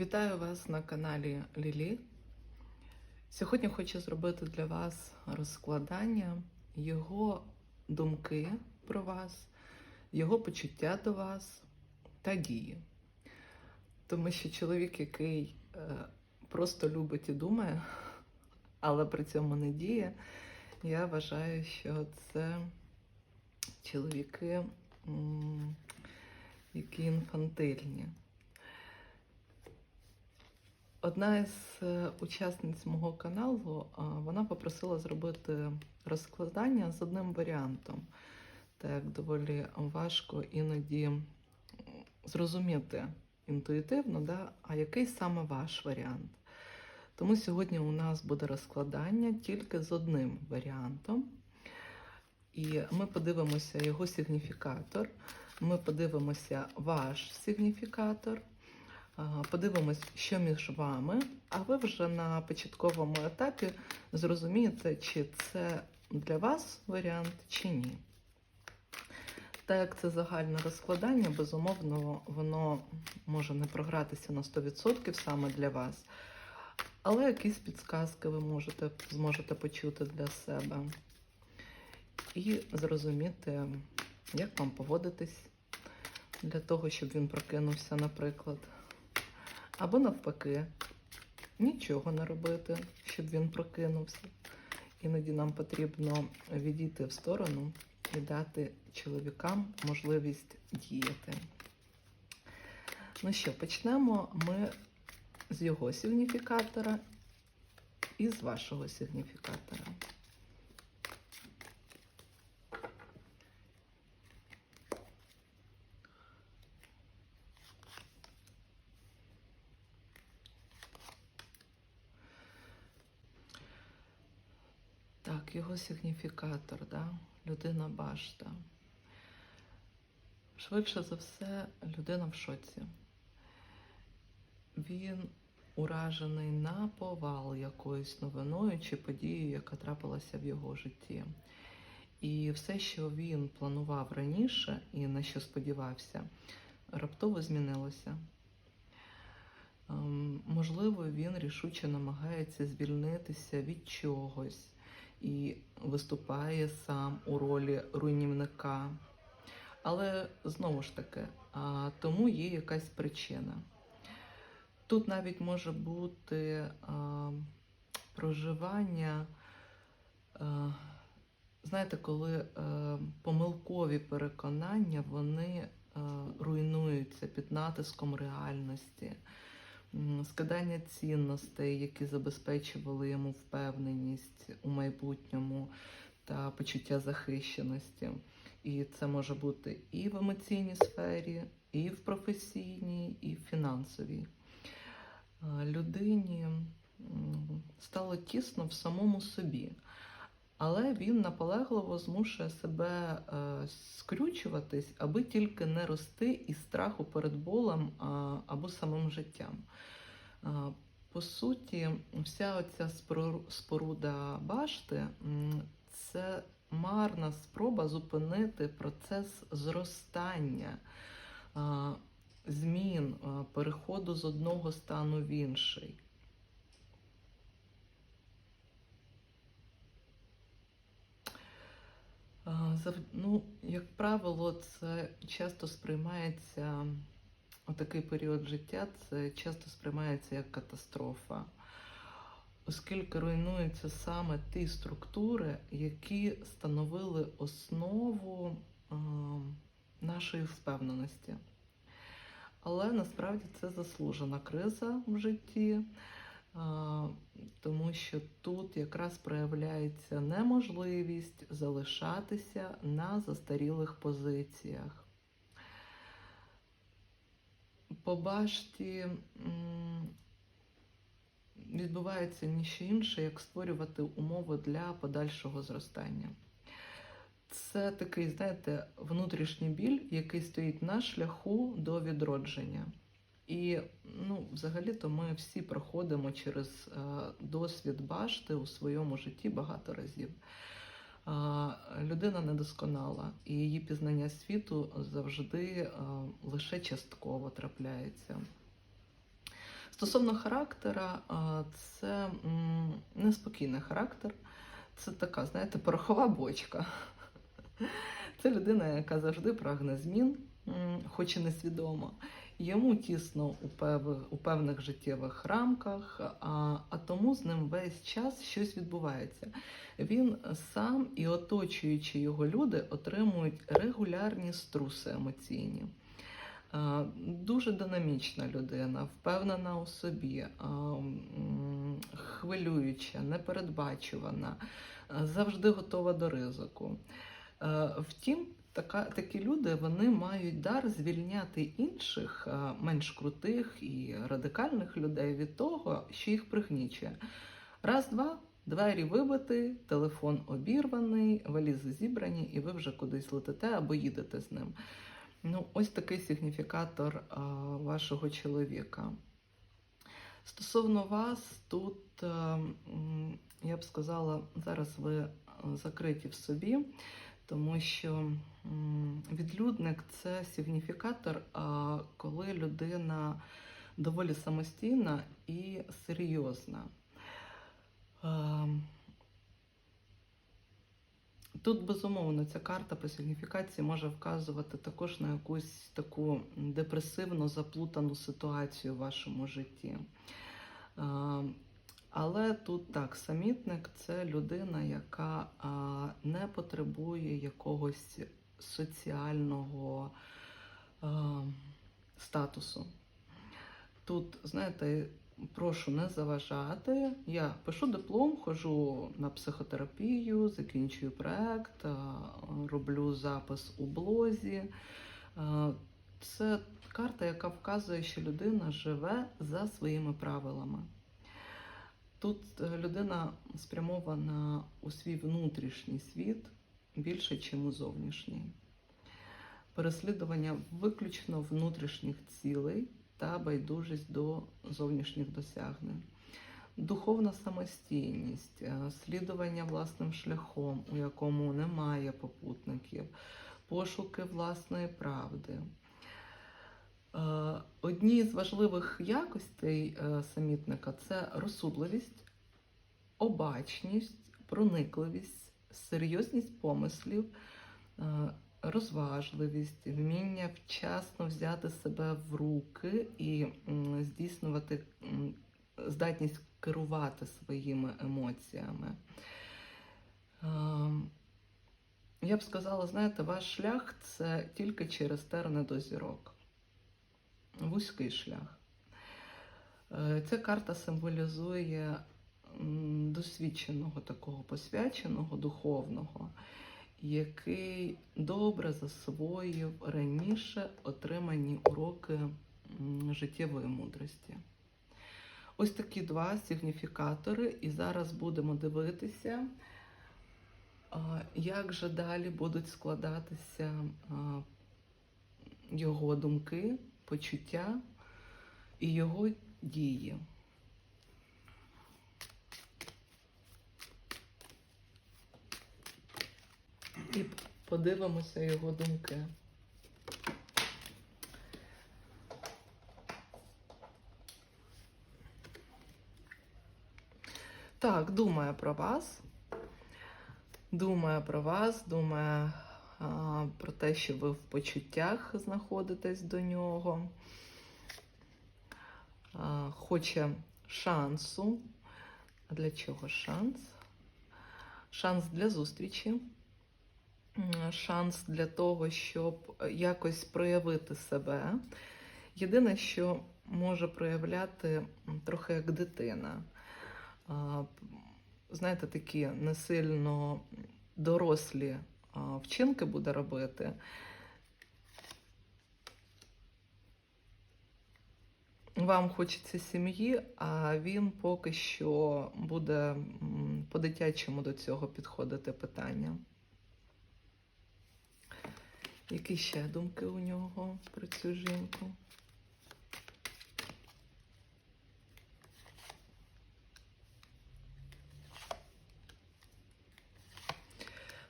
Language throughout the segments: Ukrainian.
Вітаю вас на каналі Лілі. Сьогодні хочу зробити для вас розкладання його думки про вас, його почуття до вас та дії. Тому що чоловік, який е, просто любить і думає, але при цьому не діє, я вважаю, що це чоловіки, які інфантильні. Одна із е, учасниць мого каналу вона попросила зробити розкладання з одним варіантом. Так доволі важко іноді зрозуміти інтуїтивно, да, а який саме ваш варіант. Тому сьогодні у нас буде розкладання тільки з одним варіантом. І ми подивимося його сигніфікатор. Ми подивимося ваш сигніфікатор. Подивимось, що між вами, а ви вже на початковому етапі зрозумієте, чи це для вас варіант, чи ні. Так як це загальне розкладання, безумовно, воно може не програтися на 100% саме для вас, але якісь підсказки ви можете, зможете почути для себе і зрозуміти, як вам поводитись для того, щоб він прокинувся, наприклад. Або навпаки, нічого не робити, щоб він прокинувся. Іноді нам потрібно відійти в сторону і дати чоловікам можливість діяти. Ну що, почнемо ми з його сигніфікатора і з вашого сигніфікатора. Так, його сигніфікатор, да? людина башта. Швидше за все, людина в шоці. Він уражений на повал якоюсь новиною чи подією, яка трапилася в його житті. І все, що він планував раніше і на що сподівався, раптово змінилося. Ем, Можливо, він рішуче намагається звільнитися від чогось і виступає сам у ролі руйнівника. Але знову ж таки, а, тому є якась причина. Тут навіть може бути а, проживання, а, знаєте, коли а, помилкові переконання вони а, руйнуються під натиском реальності скидання цінностей, які забезпечували йому впевненість у майбутньому та почуття захищеності. І це може бути і в емоційній сфері, і в професійній, і в фінансовій. Людині стало тісно в самому собі. Але він наполегливо змушує себе е, скрючуватись, аби тільки не рости із страху перед болем або самим життям. А, По суті, вся оця споруда башти це марна спроба зупинити процес зростання, а, змін, переходу з одного стану в інший. А, зав- Ну, як правило, це часто сприймається у такий період життя, це часто сприймається як катастрофа, оскільки руйнуються саме ті структури, які становили основу а, нашої впевненості. Але насправді це заслужена криза в житті, тому що тут якраз проявляється неможливість залишатися на застарілих позиціях. По башті відбувається ніщо інше, як створювати умови для подальшого зростання. Це такий, знаєте, внутрішній біль, який стоїть на шляху до відродження. І ну, взагалі-то ми всі проходимо через е, досвід башти у своєму житті багато разів. А, людина недосконала, і її пізнання світу завжди е, лише частково трапляється. Стосовно характера, це неспокійний характер. Це така, знаєте, порохова бочка. Це людина, яка завжди прагне змін, хоч і несвідомо. Йому тісно у, пев... у певних життєвих рамках, а, а тому з ним весь час щось відбувається. Він сам і оточуючі його люди отримують регулярні струси емоційні. Дуже динамічна людина, впевнена у собі, хвилююча, непередбачувана, завжди готова до ризику. Втім, така, такі люди вони мають дар звільняти інших, е, менш крутих і радикальних людей від того, що їх пригнічує. Раз, два, двері вибиті, телефон обірваний, валізи зібрані, і ви вже кудись летите або їдете з ним. Ну, ось такий сигніфікатор а, вашого чоловіка. Стосовно вас, тут, е, м, я б сказала, зараз ви е, закриті в собі, тому що відлюдник це сигніфікатор, коли людина доволі самостійна і серйозна. Тут, безумовно, ця карта по сигніфікації може вказувати також на якусь таку депресивну, заплутану ситуацію в вашому житті. Але тут так, самітник це людина, яка не потребує якогось соціального а, статусу. Тут, знаєте, прошу не заважати. Я пишу диплом, ходжу на психотерапію, закінчую проект, а, роблю запис у блозі. А, Це карта, яка вказує, що людина живе за своїми правилами. Тут е, людина спрямована у свій внутрішній світ більше, ніж у зовнішній. Переслідування виключно внутрішніх цілей та байдужість до зовнішніх досягнень. Духовна самостійність, е, слідування власним шляхом, у якому немає попутників, пошуки власної правди. Е, Одні з важливих якостей е, самітника це розсудливість, обачність, проникливість, серйозність помислів, е, розважливість, вміння вчасно взяти себе в руки і здійснювати здатність керувати своїми емоціями. Е, Я б сказала, знаєте, ваш шлях це тільки через терни до зірок вузький шлях. Е, Ця карта символізує досвідченого такого посвяченого, духовного, який добре засвоїв раніше отримані уроки життєвої мудрості. Ось такі два сигніфікатори, і зараз будемо дивитися, як же далі будуть складатися його думки, почуття і його дії. І подивимося його думки. Так, думає про вас. Думає про вас, думає а, про те, що ви в почуттях знаходитесь до нього. А, хоче шансу. А для чого шанс? Шанс для зустрічі. Шанс для того, щоб якось проявити себе. Єдине, що може проявляти трохи як дитина. Знаєте, такі не сильно дорослі вчинки буде робити. Вам хочеться сім'ї, а він поки що буде по-дитячому до цього підходити питання. Які ще думки у нього про цю жінку?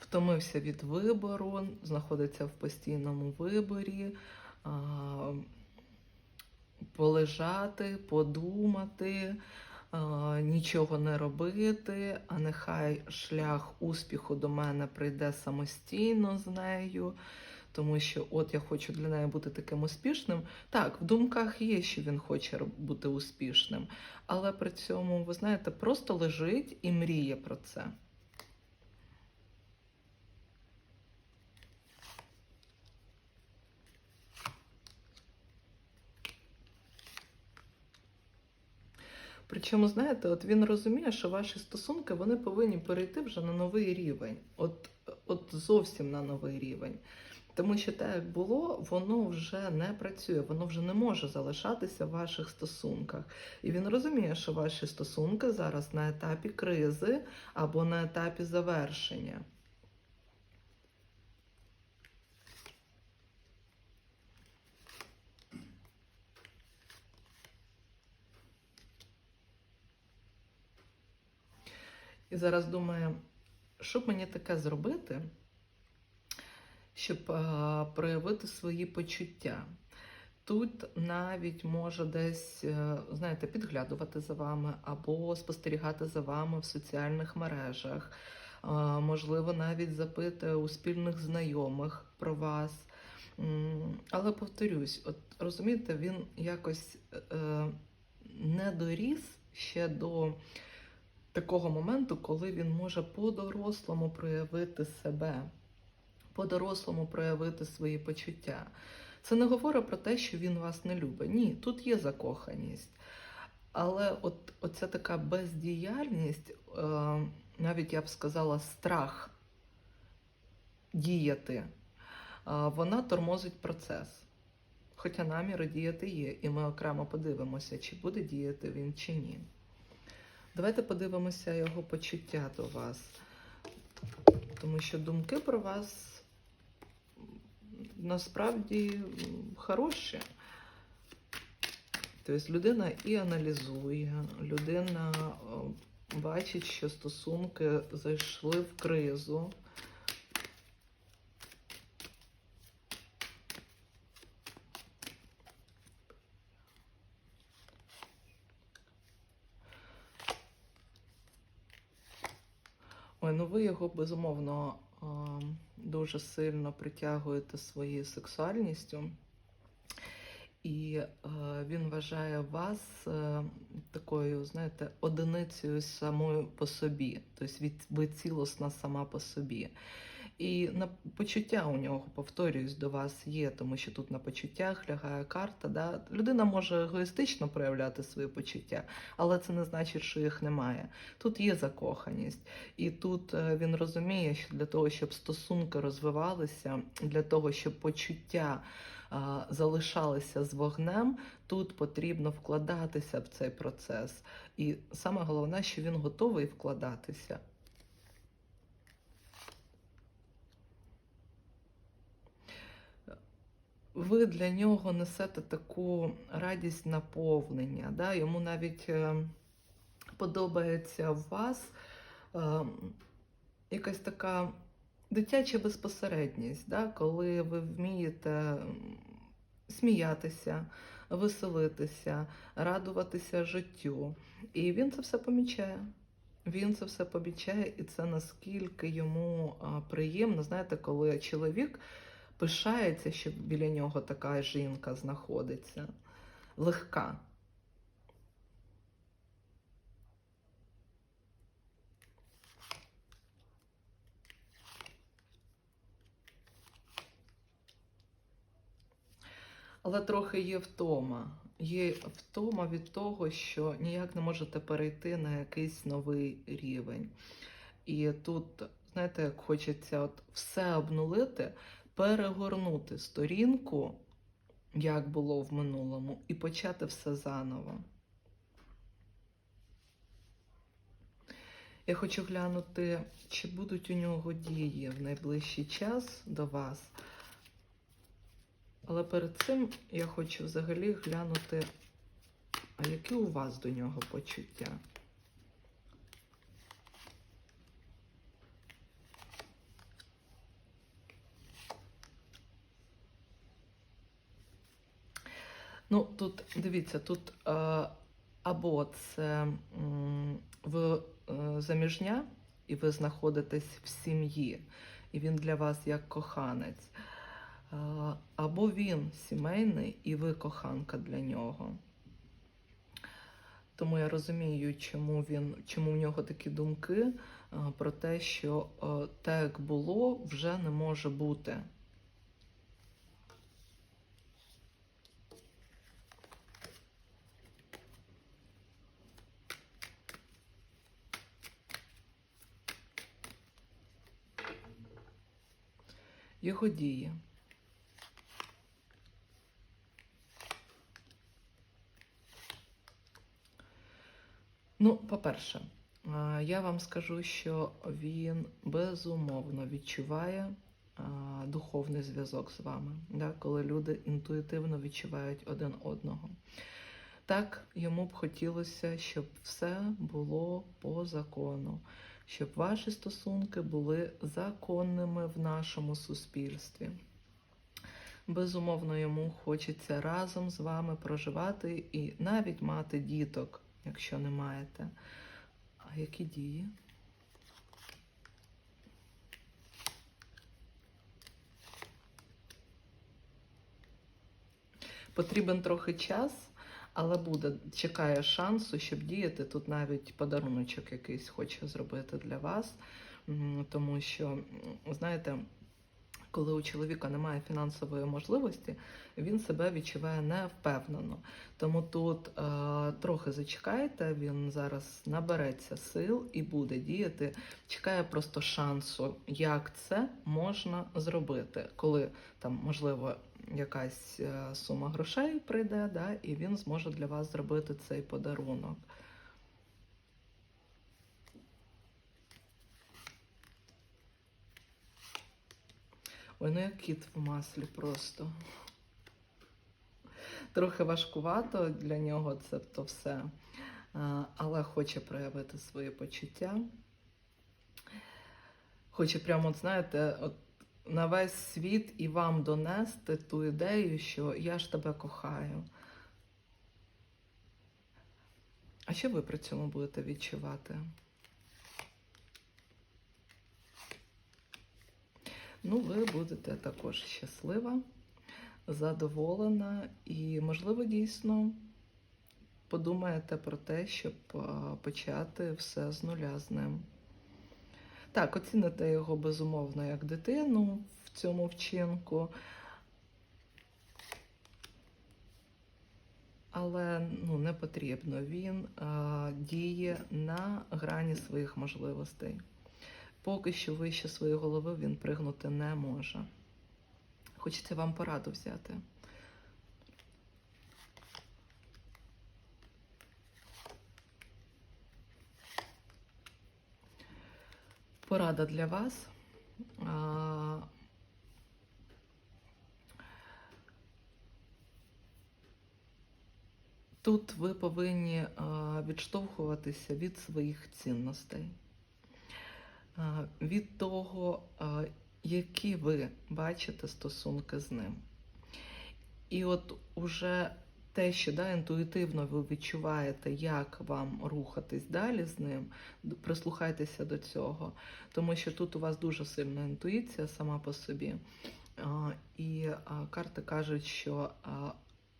Втомився від вибору, знаходиться в постійному виборі, а, полежати, подумати, а, нічого не робити, а нехай шлях успіху до мене прийде самостійно з нею. Тому що от я хочу для неї бути таким успішним. Так, в думках є, що він хоче бути успішним, але при цьому, ви знаєте, просто лежить і мріє про це. Причому, знаєте, от він розуміє, що ваші стосунки вони повинні перейти вже на новий рівень, от, от зовсім на новий рівень. Тому що те, як було, воно вже не працює, воно вже не може залишатися в ваших стосунках. І він розуміє, що ваші стосунки зараз на етапі кризи або на етапі завершення. І зараз думає, що б мені таке зробити, щоб а, проявити свої почуття. Тут навіть може десь, е, знаєте, підглядувати за вами або спостерігати за вами в соціальних мережах. А, Можливо, навіть запитує у спільних знайомих про вас. Але повторюсь, от розумієте, він якось е, не доріс ще до такого моменту, коли він може по-дорослому проявити себе, по-дорослому проявити свої почуття. Це не говорить про те, що він вас не любить. Ні, тут є закоханість. Але от оця така бездіяльність, е, навіть я б сказала, страх діяти, е, вона тормозить процес. Хоча наміри діяти є, і ми окремо подивимося, чи буде діяти він чи ні. Давайте подивимося його почуття до вас. Тому що думки про вас насправді хороші. Тобто людина і аналізує, людина бачить, що стосунки зайшли в кризу. Ну ви його безумовно дуже сильно притягуєте своєю сексуальністю, і він вважає вас е, такою, знаєте, одиницею самою по собі, тобто ви цілісна сама по собі. І на почуття у нього, повторюсь, до вас є, тому що тут на почуттях лягає карта. Да? Людина може егоїстично проявляти свої почуття, але це не значить, що їх немає. Тут є закоханість, і тут е, він розуміє, що для того, щоб стосунки розвивалися, для того, щоб почуття а, залишалися з вогнем, тут потрібно вкладатися в цей процес. І саме головне, що він готовий вкладатися. Ви для нього несете таку радість наповнення. Да? Йому навіть е, подобається в вас е, якась така дитяча безпосередність, да? коли ви вмієте сміятися, веселитися, радуватися життю. І він це все помічає. Він це все помічає, і це наскільки йому приємно, знаєте, коли чоловік пишається, що біля нього така жінка знаходиться. Легка. Але трохи є втома. Є втома від того, що ніяк не можете перейти на якийсь новий рівень. І тут, знаєте, як хочеться от все обнулити, перегорнути сторінку, як було в минулому, і почати все заново. Я хочу глянути, чи будуть у нього дії в найближчий час до вас. Але перед цим я хочу взагалі глянути, а які у вас до нього почуття? Ну, тут дивіться, тут е, або це ви е, заміжня, і ви знаходитесь в сім'ї, і він для вас як коханець. Е, або він сімейний, і ви коханка для нього. Тому я розумію, чому він, чому в нього такі думки про те, що те, було, вже не може бути. Його дії. Ну, по-перше, е, я вам скажу, що він безумовно відчуває е, духовний зв'язок з вами, да, коли люди інтуїтивно відчувають один одного. Так, йому б хотілося, щоб все було по закону, щоб ваші стосунки були законними в нашому суспільстві. Безумовно, йому хочеться разом з вами проживати і навіть мати діток, якщо не маєте. А які дії? Потрібен трохи час, але буде, чекає шансу, щоб діяти. Тут навіть подаруночок якийсь хоче зробити для вас, тому що, знаєте, коли у чоловіка немає фінансової можливості, він себе відчуває невпевнено. Тому тут е, трохи зачекайте, він зараз набереться сил і буде діяти. Чекає просто шансу, як це можна зробити, коли там можливо якась е, сума грошей прийде, да, і він зможе для вас зробити цей подарунок. Ой, ну як кіт в маслі просто. Трохи важкувато для нього це то все, але хоче проявити свої почуття. Хоче прямо, от, знаєте, от на весь світ і вам донести ту ідею, що я ж тебе кохаю. А що ви при цьому будете відчувати? Ну, ви будете також щаслива, задоволена і, можливо, дійсно подумаєте про те, щоб почати все з нуля з ним. Так, оціните його безумовно як дитину в цьому вчинку. Але ну, не потрібно. Він а, діє на грані своїх можливостей. Поки що вище своєї голови він пригнути не може. Хочеться вам пораду взяти. Порада для вас. Тут ви повинні відштовхуватися від своїх цінностей, від того, які ви бачите стосунки з ним. І от уже те, що да, інтуїтивно ви відчуваєте, як вам рухатись далі з ним, прислухайтеся до цього, тому що тут у вас дуже сильна інтуїція сама по собі. І карти кажуть, що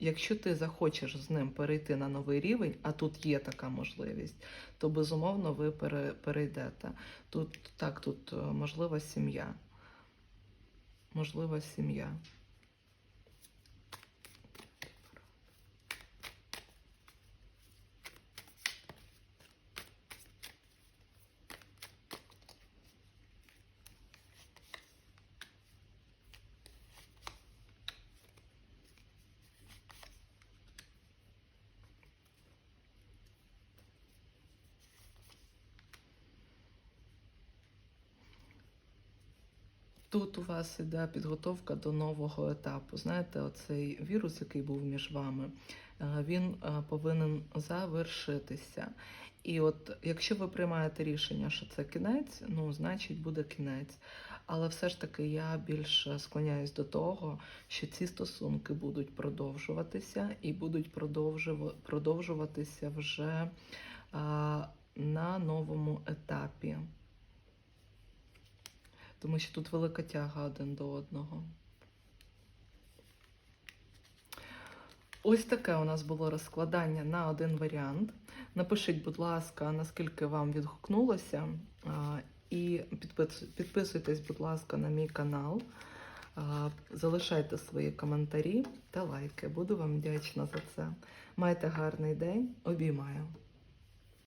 якщо ти захочеш з ним перейти на новий рівень, а тут є така можливість, то безумовно ви пере- перейдете. Тут так, тут е, можлива сім'я. Можлива сім'я. Тут у вас іде підготовка до нового етапу. Знаєте, оцей вірус, який був між вами, е, він е, повинен завершитися. І от якщо ви приймаєте рішення, що це кінець, ну значить буде кінець. Але все ж таки я більше склоняюсь до того, що ці стосунки будуть продовжуватися і будуть продовжува- продовжуватися вже а, на новому етапі. Тому що тут велика тяга один до одного. Ось таке у нас було розкладання на один варіант. Напишіть, будь ласка, наскільки вам відгукнулося. І підписуйтесь, будь ласка, на мій канал. Залишайте свої коментарі та лайки. Буду вам вдячна за це. Майте гарний день. Обіймаю.